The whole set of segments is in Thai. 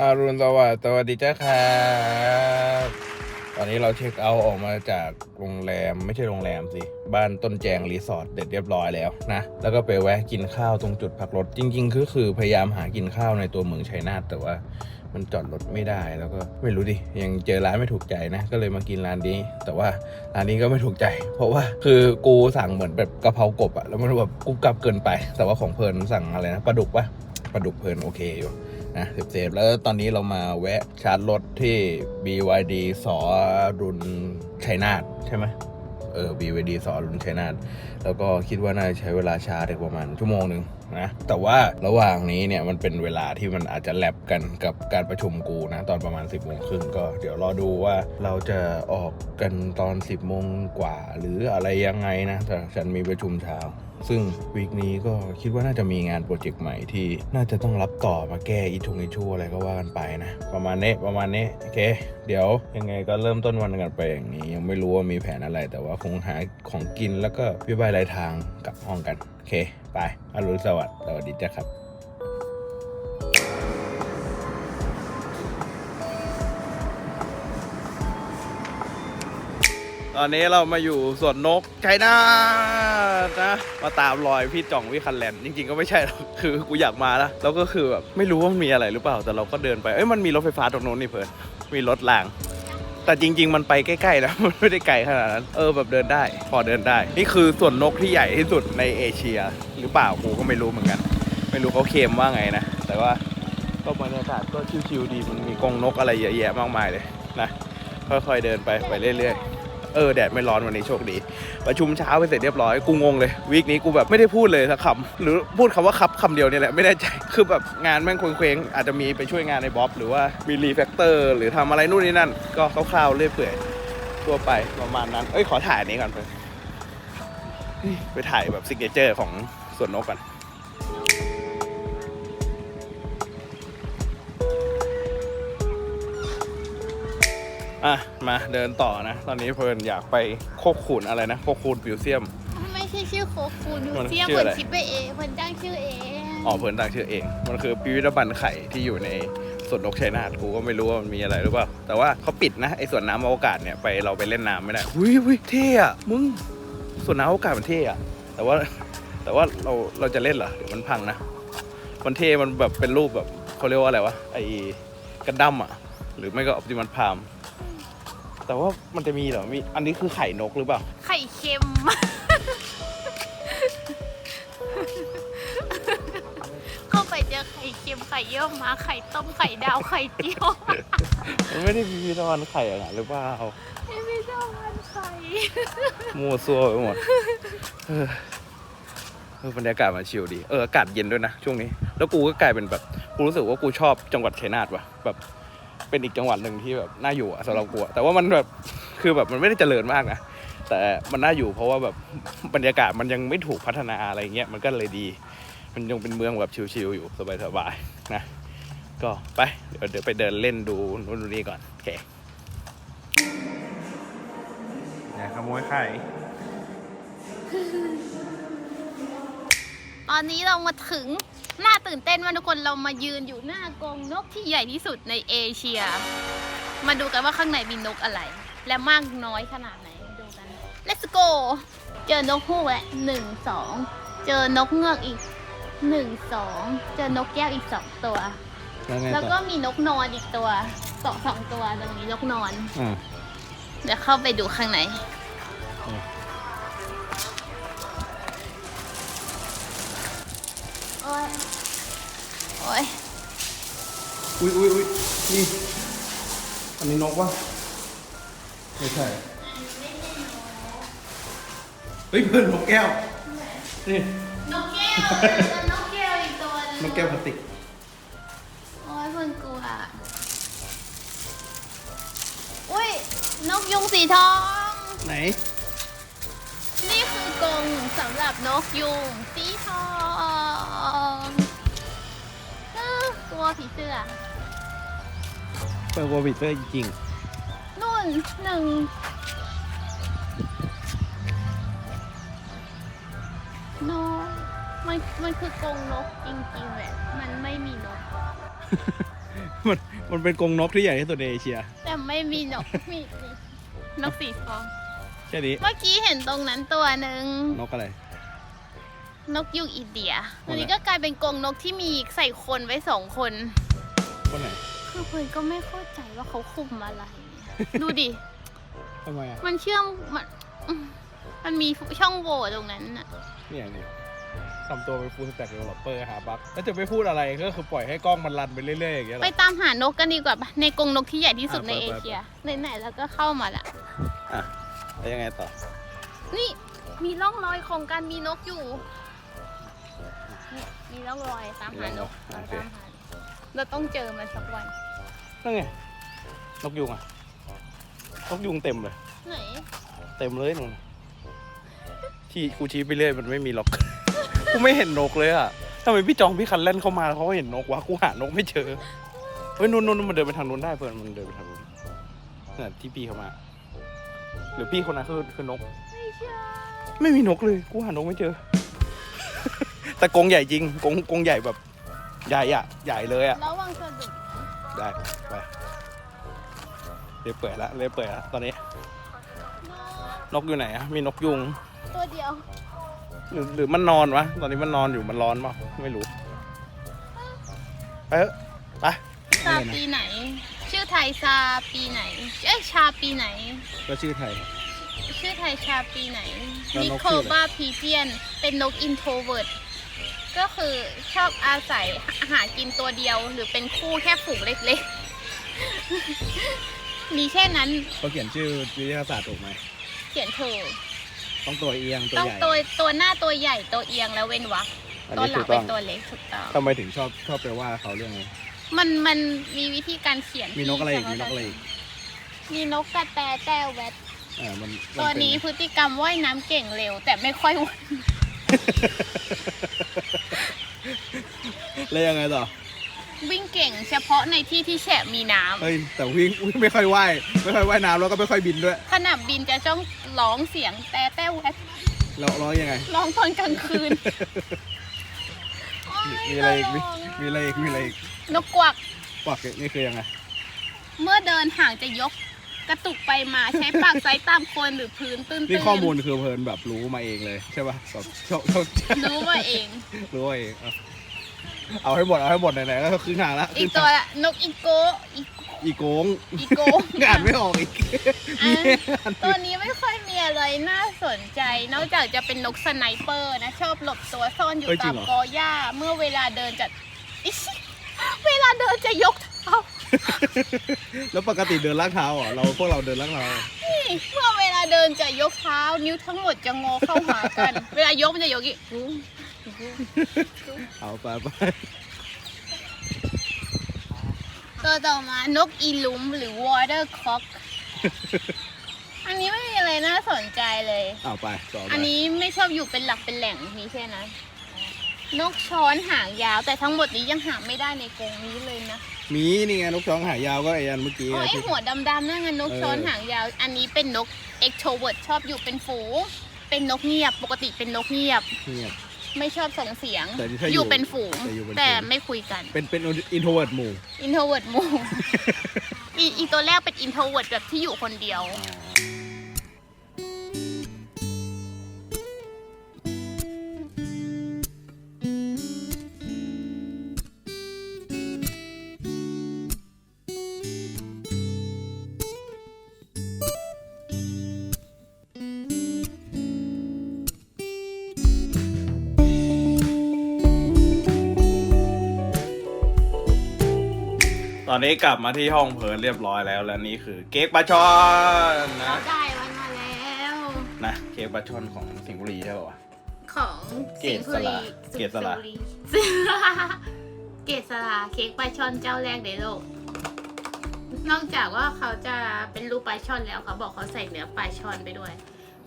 อารุณสวัสดิ์สวัสดีเจ้าครับตอนนี้เราเช็คเอาท์ออกมาจากโรงแรมไม่ใช่โรงแรมสิ บ้านต้นแจงรีสอร์ทเด็ดเรียบร้อยแล้วนะ แล้วก็ไปแวะกินข้าวตรงจุดพักรถ จริงๆก็คือพยายามหากินข้าวในตัวเมืองชัยนาทแต่ว่ามันจอดรถไม่ได้แล้วก็ไม่รู้ดิ ยังเจอร้านไม่ถูกใจนะ ก็เลยมากินร้านนี้ แต่ว่าร้านนี้ก็ไม่ถูกใจ เพราะว่าคือกูสั่งเหมือนแบบกะเพรากบอะแล้วมันแบบกุ๊บกับเกินไป แต่ว่าของเพลินสั่งอะไรนะปลาดุกปะปลาดุกเพลินโอเคอยู่ นะเซฟๆแล้วตอนนี้เรามาแวะชาร์จรถที่ BYD สอรุนชัยนาทใช่ไหมเออ BYD สอรุนชัยนาทแล้วก็คิดว่าน่าจะใช้เวลาชาร์จประมาณชั่วโมงหนึ่งนะแต่ว่าระหว่างนี้เนี่ยมันเป็นเวลาที่มันอาจจะแลบกันกับการประชุมกูนะ ตอนประมาณ 10บโมงครึ่งก็เดี๋ยวรอดูว่าเราจะออกกันตอน 10บโมงกว่า หรืออะไรยังไงนะแต่ฉันมีประชุมเช้า ซึ่งวีคนี้ก็คิดว่าน่าจะมีงานโปรเจกต์ใหม่ที่น่าจะต้องรับต่อมาแก้อีทุงอีชูอะไรก็ว่ากันไปนะ ประมาณนี้ประมาณนี้โอเค เดี๋ยวยังไงก็เริ่มต้นวันกันไปอย่างนี้ ยังไม่รู้ว่ามีแผนอะไร แต่ว่าคงหาของกินแล้วก็วิบายรายทางกลับห้องกันโอเค ไปอรุณสวัสดิ์สวัสดีจ้าครับ ตอนนี้เรามาอยู่สวนนกไชัยนานะมาตามรอยพี่จ่องวิคันแลนด์จริงๆก็ไม่ใช่หรอกคือกูอยากมาแล้วแล้วก็คือแบบไม่รู้ว่ามันมีอะไรหรือเปล่าแต่เราก็เดินไปเอ้ยมันมีรถไฟฟ้าตรงโน้นนี่เพิ่นมีรถราง แต่จริง ๆ มันไปใกล้ๆนะมันไม่ได้ไกลขนาดนั้นเออแบบเดินได้ พอเดินได้ นี่คือสวนนกที่ใหญ่ที่สุดในเอเชีย หรือเปล่ากูก็ไม่รู้เหมือนกัน ไม่รู้เขาเคลมว่าไงนะแต่ว่าก็บรรยากาศก็ชิวๆดีมันมีกรงนกอะไรเยอะแยะมากมายเลยนะค่อยๆเดินไปไปเรื่อยๆ เออแดดไม่ร้อนวันนี้โชคดี ประชุมเช้าไปเสร็จเรียบร้อยกูงงเลยวีคนี้กูแบบไม่ได้พูดเลยสักคำหรือพูดคำว่าครับคำเดียวเนี่ยแหละไม่แน่ใจคือแบบงานแม่งเคว้งๆอาจจะมีไปช่วยงานในบ๊อบหรือว่ามีรีแฟกเตอร์หรือทำอะไรนู่นนี่นั่น ก็คร่าวๆเรื่อยเปื่อยทั่วไปประมาณนั้น เอ้ยขอถ่ายนี้ก่อนเพื่อไปถ่ายแบบซิกเนเจอร์ของสวนนกกัน อะ มาเดินต่อนะ ตอนนี้เพลินอยากไปโคกขุนอะไรนะ โคกขุนมิวเซียม ไม่ใช่ชื่อโคคูนูมันเซียมชื่อคอะไรนคิดไปเองคนตั้งชื่อเองอ๋อเพลินตั้งชื่อเอง มันคือพิพิธภัณฑ์ไข่ที่อยู่ในสวนนกชัยนาทกูก็ไม่รู้ว่ามันมีอะไรหรือเปล่า แต่ว่าเขาปิดนะไอ้สวนน้ำอวกาศเนี่ยไปเราไปเล่นน้ำไม่ได้หุยหุยเท่อะมึงสวนน้ำอวกาศมันเท่อะแต่ว่าแต่ว่าเราเราจะเล่นเหรอเดี๋ยวมันพังนะมันเท่มันแบบเป็นรูปแบบเขาเรียกว่าอะไรวะไอ้กระดั้มอะหรือไม่ก็ออปติมัสพาม แต่ว่ามันจะมีเหรอมีอันนี้คือไข่นกหรือเปล่า ไข่เค็ม เข้าไปเจอไข่เค็มไข่เยี่ยวม้าไข่ต้มไข่ดาวไข่เจียวมันไม่ได้พิพิธภัณฑ์ไข่อะหรือเปล่าไม่ไม่ชอบมันไข่มั่วซั่วไปหมดเออเออบรรยากาศมันชิลดีเอออากาศเย็นด้วยนะช่วงนี้ แล้วกูก็กลายเป็นแบบกูรู้สึกว่ากูชอบจังหวัดชัยนาทว่ะแบบ เป็นอีกจังหวัดหนึ่งที่แบบน่าอยู่อะสำหรับกูอะแต่ว่ามันแบบคือแบบมันไม่ได้เจริญมากนะแต่มันน่าอยู่เพราะว่าแบบบรรยากาศมันยังไม่ถูกพัฒนาอะไรเงี้ยมันก็เลยดี มันยังเป็นเมืองแบบชิลๆอยู่สบายๆนะก็ไปเดี๋ยวเดี๋ยวไปเดินเล่นดูนู่นนี่ก่อนโอเคอย่าขโมยไข่ ตอนนี้เรามาถึงน่าตื่นเต้นมากทุกคนเรามายืนอยู่หน้ากรงนกที่ใหญ่ที่สุดในเอเชีย มาดูกันว่าข้างในมีนกอะไร และมากน้อยขนาดไหนมาดูกัน let's go เจอนกฮูกและหนึ่งสองเจอนกเงือกอีกหนึ่งสองเจอนกแก้วอีกสองตัว แล้วไงแล้วต่ก็อมีนกนอนอีกตัวสองสองตัวตรงนี้นกนอน อ่าเดี๋ยวเข้าไปดูข้างในอืม โอ้ยโอ้ยอุ้ยอุ้ยอุ้ยนี่อันนี้นกวะไม่ใช่เฮ้ยเพื่อนนกแก้วนี่นกแก้วเจอนกแก้วอีกตัวหนึงนกแก้วพลาสติกโอ้ยเพิ่งกลัวอุ้ยนกยุงสีทอง ไหนนี่คือกรงสำหรับนกยุงสีทอง เอ้อกลัวผีเสื้อ เปิดวอร์บิเตอร์จริงนู่นหนึ่งนกมันมันคือกรงนกจริงๆแหละ มันไม่มีนก ๆ มันมันเป็นกรงนกที่ใหญ่ที่สุดในเอเชีย แต่ไม่มีนก มีมีนกสีทอง แค่นี้ เมื่อกี้เห็นตรงนั้นตัวหนึ่งนกอะไร นกยูงอินเดียคนไหนอันนี้ก็กลายเป็นกรงนกที่มีใส่คนไว้สองคน คนไหนคือเพื่อนก็ไม่เข้าใจว่าเขาคุมอะไร ดูดิ ทำไมอะมันเชื่อมมันอืมมันมีช่องโหว่ตรงนั้นน่ะ เนี่ยนี่ทำตัวเป็นฟูลสแต็กเดเวลลอปเปอร์หาบั๊กแล้วจะไม่พูดอะไรก็คือปล่อยให้กล้องมันรันไปเรื่อยๆอย่างเงี้ยเหรไปอตามหานกกันดีกว่าปะในกรงนกที่ใหญ่ที่สุดอะในไปเอไปเชียไหนๆแล้วก็เข้ามาละ อะ แล้วยังไงต่อ นี่มีร่องรอยของการมีนกอยู่นี่ มีร่องรอยตามหานกเราตามหาเราต้องเจอมันสักวันนั่นไงนกยุงอะนกยุงเต็มเลย ไหนเต็มเลยนู่นที่กูชี้ไปเรื่อยมันไม่มีหรอก กูไม่เห็นนกเลยอะทำไมพี่จองพี่คันเล่นเข้ามาเขาก็เห็นนกวะกูหานกไม่เจอเฮ้ยนู่นนู่นมันเดินไปทางนู้นได้เพื่อนมันเดินไปทางนู้นนั่นที่พี่เขามา หรือพี่คนนั้นคือคือนก ไม่ใช่ ไม่มีนกเลย กูหานกไม่เจอ แต่กรงใหญ่จริงกรงกรงใหญ่แบบใหญ่อะใหญ่เลยอะระวังสะดุดได้ไปเลยเปิดละเลยเปิดละตอนนี้ นกอยู่ไหนอะมีนกยุงตัวเดียวหรือหรือมันนอนวะตอนนี้มันนอนอยู่มันร้อนเปล่าไม่รู้ไปเถอะไปซาปีไหน ชื่อไทยซาปีไหนเอ้ยชาปีไหน ก็ชื่อไทย ชื่อไทยชาปีไหนแล้วนินกโคชื่ออะไร บาพีเพียน เป็นนกอินโทรเวิร์ด ก็คือชอบอาศัยหากินตัวเดียว หรือเป็นคู่แค่ฝูงเล็กๆ มีแค่นั้นเขาเขียนชื่อวิทยาศาสตร์ถูกไหมเขียนเธอต้องตัวเอียงตัวต้องใหญ่ตัวตัวหน้าตัวใหญ่ตัวเอียงแล้วเว้นวรรคอันตัวนี้หลัถูงกเป็ต้นองตัวเล็กถูกต้อง ทำไมถึงชอบชอบไปว่าเขาเรื่องนี้มันมันมีวิธีการเขียนมีนกอะไรอีกที่มีนกอะไรอีกมีนกกระแตแต้วแวดเออมันมัตัวเป็นี้พฤติกรรมว่ายน้ำเก่งเร็ว แต่ไม่ค่อยว่าย แล้วยังไงต่อ วิ่งเก่งเฉพาะในที่ที่แฉะมีน้ำเฮ้ย แต่วิ่งวิ่งไม่ค่อยว่ายไม่ค่อยว่ายน้ำแล้วก็ไม่ค่อยบินด้วยขณะบินจะต้องร้องเสียงแต่แต่แวดแล้วร้องยังไง ร้องตอนกลางคืนโยมีอะไรอีกมีร้งมีอะไรอีกมีอะไรอีกนกกวักปากนี่คือยังไง เมื่อเดินห่างจะยก กระตุกไปมาใช้ปากไซส์ตามโคนหรือพื้นตื้นๆนี่ข้อมูลคือเพลินแบบรู้มาเองเลยใช่ป่ะแบบชอบชอบรู้ว่าเอง รู้มาเองเอาเอาให้หมดเอาให้หมดไหนๆก็ครึ่งทางละอีกตัวละนกอีโกอีกอีโกงอีโกอ่านไม่ออกอีกอะมีอ่านตัวนี้ไม่ค่อยมีอะไรน่าสนใจ นอกจากจะเป็นนกสไนเปอร์นะ ชอบหลบตัวซ่อนอยู่ตามกอหญ้า เมื่อเวลาเดินจะอิ๊ยเวลาเดินจะยกเท้า แล้วปกติเดินลากเท้าเหรอเราพวกเราเดินลากเท้าเหรอนี่เมื่อเวลาเดินจะยกเท้า นิ้วทั้งหมดจะงอเข้าหากัน เวลายกมันจะยกอีกเอาไปไปตัวต่อมานกอีลุมหรือ water cock อันนี้ไม่มีอะไรน่าสนใจเลย เอาไปต่อไปอันนี้ไม่ชอบอยู่เป็นหลักเป็นแหล่งมีแค่นั้น นกช้อนหางยาว แต่ทั้งหมดนี้ยังหาไม่ได้ในกรงนี้เลยนะมีนี่ไงนกช้องหายาวก็ไอ้อันเมื่อกี้อ๋ออะไอที่ หัวดำๆนั่นไงนกเออช้อนหางยาว อันนี้เป็นนก extrovert ชอบอยู่เป็นฝูงเป็นนกเงียบ ปกติเป็นนกเงียบ เนี่ย ไม่ชอบส่งเสียงแต่ถ้าอยู่อยู่เป็นฝูงแต่อยู่เป็นฝูง แต่ไม่คุยกัน เป็นเป็นอินโทรเวิร์ดหมู่ introvert หมู่อีอีตัวแรกเป็น introvert แบบที่อยู่คนเดียวตอ นนี้กลับมาที่ห้องเพลินเรียบร้อยแล้วและนี่คือเค้กปลาช่อนเรานะได้มันมาแล้ว นะเค้กปลาช่อนของสิงห์บุรีใช่ป่าวะ ของเกรดสลาสิงห์บุเกรดสลา สิงห์บุรีเกรดสลาเค้กปลาช่อนเจ้าแรกในโลก นอกจากว่าเขาจะเป็นรูปปลาช่อนแล้วเขาบอกเขาใส่เนื้อปลาช่อนไปด้วย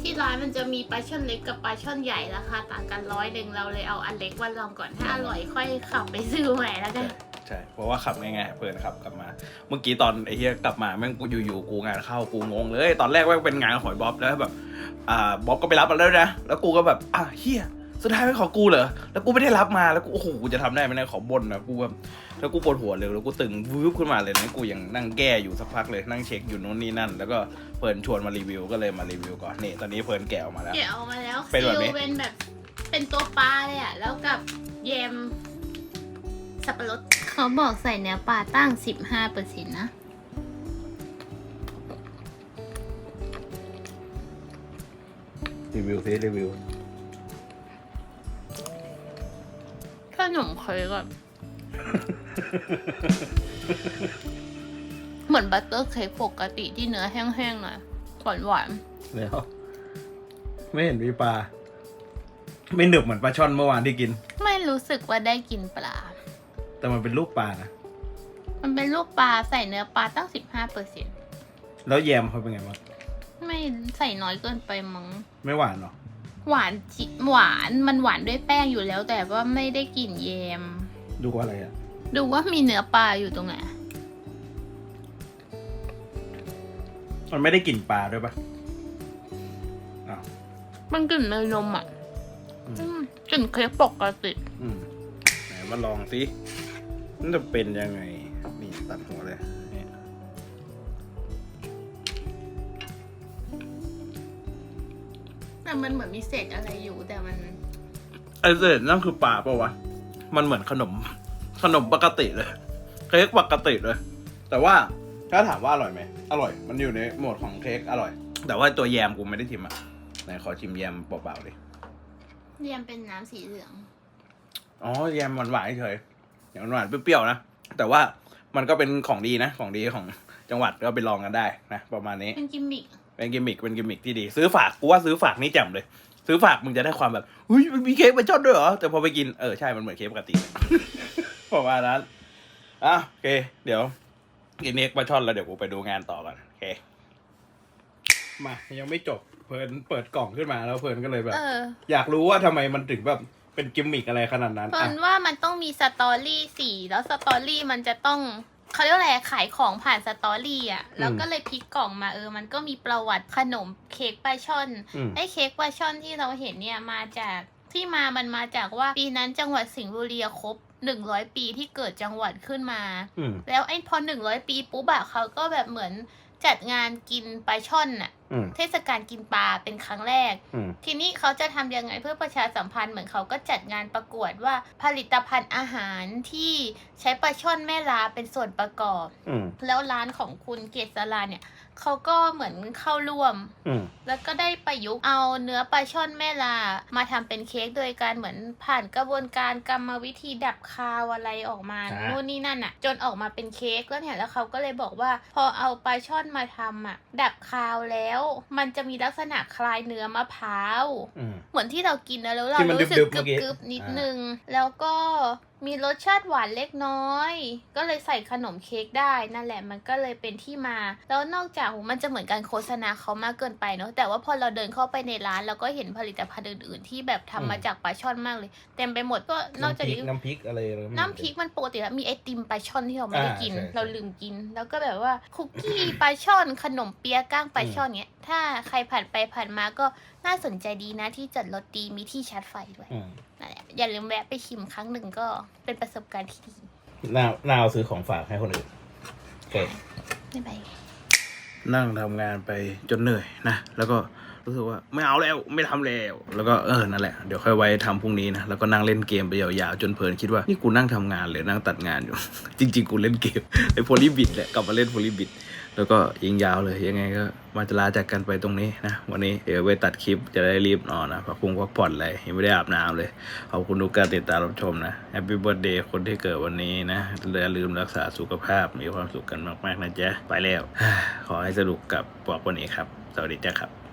ที่ร้านมันจะมีปลาช่อนเล็กกับปลาช่อนใหญ่ราคาต่างกันร้อยหนึ่งเราเลยเอาอันเล็กมาลองก่อนถ้าอร่อยค่อยขับไปซื้อใหม่แล้วกัน ใช่เพราะว่าขับง่ายๆเพลินขับกลับมา เมื่อกี้ตอนไอ้เฮียกลับมาแม่งกูอยู่ๆกูงานเข้ากูงงเลย ตอนแรกแม่งเป็นงานหอยบ๊อบแล้วแบบอ่าบ๊อบก็ไปรับมาแล้วนะแล้วกูก็แบบอะเฮียสุดท้ายเป็นของกูเหรอ แล้วกูไม่ได้รับมา แล้วกูโอ้โห กูจะทำได้ไหมเนี่ยขอบ่นนะ กูแบบแล้วกูปวดหัวเลย แล้วกูตึงวืบขึ้นมาเลยนะ กูยังนั่งแก้อยู่สักพักเลย นั่งเช็คอยู่นู้นนี่นั่น แล้วก็เพลินชวนมารีวิว ก็เลยมารีวิวก่อน นี่ ตอนนี้เพลินแกะออกมาแล้วเดี๋ยวเอามาแล้ว เป็นแบบนี้ซิลเป็นแบบ เป็นตัวปลาเลยอะ แล้วกับแยมสับปะรด เขาบอกใส่เนื้อปลาตั้ง 15เปอร์เซ็นต์นะ รีวิวซิรีวิว ขนมเค้กอะเหมือนบัตเตอร์เค้กปกติที่เนื้อแห้งๆหน่อยหวานหวานแล้วไม่เห็นมีปลา ไม่หนึบเหมือนปลาช่อนเมื่อวานที่กิน ๆไม่รู้สึกว่าได้กินปลา แต่มันเป็นลูกปลานะ มันเป็นลูกปลาใส่เนื้อปลาตั้ง15เปอร์เซ็นต์แล้วแยมเขาเป็นไงบ้างไม่ใส่น้อยเกินไปมั้งไม่หวานเหรอ หวานจิหวานมันหวานด้วยแป้งอยู่แล้ว แต่ว่าไม่ได้กลิ่นแยม ดูว่าอะไรอะดูว่ามีเนื้อปลาอยู่ตรงไหนมันไม่ได้กลิ่นปลาด้วยปะอ้าวมันกลิ่นเนยนมอะอืมอืมกลิ่นเค้กปกติอืมไหนมาลองสิ มันจะเป็นยังไง นี่ตัดหัวเลยนี่แต่มันเหมือนมีเศษอะไรอยู่แต่มัน ไอเศษนั่นคือปลาปะวะ มันเหมือนขนม ขนมปกติเลยเค้กปกติเลย แต่ว่าถ้าถามว่าอร่อยไหม อร่อย มันอยู่ในโหมดของเค้กอร่อย แต่ว่าตัวแยมกูไม่ได้ชิมอะ ไหนขอชิมแยมเปล่าๆดิ แยมเป็นน้ำสีเหลือง อ๋อ แยมหวานๆเฉยๆ อย่างหวานๆเปรี้ยวๆนะ แต่ว่ามันก็เป็นของดีนะ ของดีของจังหวัดก็ไปลองกันได้นะ ประมาณนี้ เป็นกิมมิคเป็นกิมมิคเป็นกิมมิคที่ดี ซื้อฝากกูว่าซื้อฝากนี่แจ่มเลย ซื้อฝากมึงจะได้ความแบบเฮ้ยมันมีเค้กปลาช่อนด้วยเหรอแต่พอไปกินเออใช่มันเหมือนเค้กปกติ ประมาณนั้นอะโอเค เดี๋ยวกินเค้กปลาช่อนแล้วเดี๋ยวกูไปดูงานต่อก่อนโอเคมายังไม่จบเพลินเปิดกล่องขึ้นมาแล้วเพลินก็เลยแบบ เออ อยากรู้ว่าทำไมมันถึงแบบ เป็นกิมมิคอะไรขนาดนั้นเพราะอะว่ามันต้องมีสตอรี่สี่แล้วสตอรี่มันจะต้องเขาเรียกว่าอะไรขายของผ่านสตอรี่อะแล้วก็เลยพลิกกล่องมาเออ มันก็มีประวัติขนมเค้กปลาช่อน อืม ไอ้เค้กปลาช่อนที่เราเห็นเนี่ยมาจากที่มามันมาจากว่าปีนั้นจังหวัดสิงห์บุรีครบหนึ่งร้อยปีที่เกิดจังหวัดขึ้นมา อืม แล้วไอ้พอหนึ่งร้อยปีปุ๊บอะเขาก็แบบเหมือน จัดงานกินปลาช่อนน่ะ อืม เทศกาลกินปลาเป็นครั้งแรก อืม ทีนี้เขาจะทำยังไงเพื่อประชาสัมพันธ์เหมือนเขาก็จัดงานประกวดว่าผลิตภัณฑ์อาหารที่ใช้ปลาช่อนแม่ลาเป็นส่วนประกอบ อืม แล้วร้านของคุณเกษราเนี่ย เขาก็เหมือนเข้าร่วม อืม แล้วก็ได้ประยุกต์เอาเนื้อปลาช่อนแม่ลา มาทำเป็นเค้กโดยการเหมือนผ่านกระบวนการกรรมวิธีดับคาวอะไรออกมาอ่านู่นนี่นั่นอะจนออกมาเป็นเค้กแล้วเนี่ยแล้วเขาก็เลยบอกว่า พอเอาปลาช่อนมาทำอะดับคาวแล้ว มันจะมีลักษณะคล้ายเนื้อมะพร้าว อืม เหมือนที่เรากินนะแล้วเราที่มันรู้สึกดึบๆกเมื่อกี้ึบๆนิดอ่านึง แล้วก็มีรสชาติหวานเล็กน้อย ก็เลยใส่ขนมเค้กได้นั่นแหละมันก็เลยเป็นที่มา แล้วนอกจากมันจะเหมือนการโฆษณาเขามากเกินไปเนาะแต่ว่าพอเราเดินเข้าไปในร้านเราก็เห็นผลิตภัณฑ์อื่นๆ ที่แบบทำมาจากปลาช่อนมากเลย เต็มไปหมดก็นอกจากนี้น้ำพริกอะไรอะไรไม่รู้น้ำพริกมันปกติแล้วมีไอติมปลาช่อนที่เราไม่ได้อ่ากินใช่ใช่เราลืมกิน แล้วก็แบบว่าคุกกี้ปลาช่อนขนมเปี๊ยะก้างปลาช่อนเนี้ยถ้าใครผ่านไปผ่านมาก็น่าสนใจดีนะที่จอดรถดีมีที่ชาร์จไฟด้วยอืม นั่นแหละอย่าลืมแวะไปชิมครั้งหนึ่งก็เป็นประสบการณ์ที่ดีน่าน่าเอาซื้อของฝากให้คนอื่นโอเคบ๊ายบายนั่งทำงานไปจนเหนื่อยนะ แล้วก็รู้สึกว่าไม่เอาแล้วไม่ทำแล้ว แล้วก็เออนั่นแหละเดี๋ยวค่อยไว้ทำพรุ่งนี้นะแล้วก็นั่งเล่นเกมไปยาวๆจนเพลินคิดว่านี่กูนั่งทำงานหรือนั่งตัดงานอยู่ จริง ๆ กูเล่นเกมไอ้โพลีบิดแหละกลับมาเล่นโพลีบิด แล้วก็ยิงยาวเลยยังไงก็มาจะลาจากกันไปตรงนี้นะ วันนี้เดี๋ยวไปตัดคลิปจะได้รีบนอนนะพักพุงพักผ่อนเลยยังไม่ได้อาบน้ำเลยขอบคุณทุกการติดตามรับชมนะแฮปปี้เบิร์ดเดย์คนที่เกิดวันนี้นะอย่าลืมรักษาสุขภาพมีความสุขกันมากๆนะจ๊ะไปแล้ว ขอให้สนุกกับปอกวันนี้ครับ สวัสดีจ้ะครับ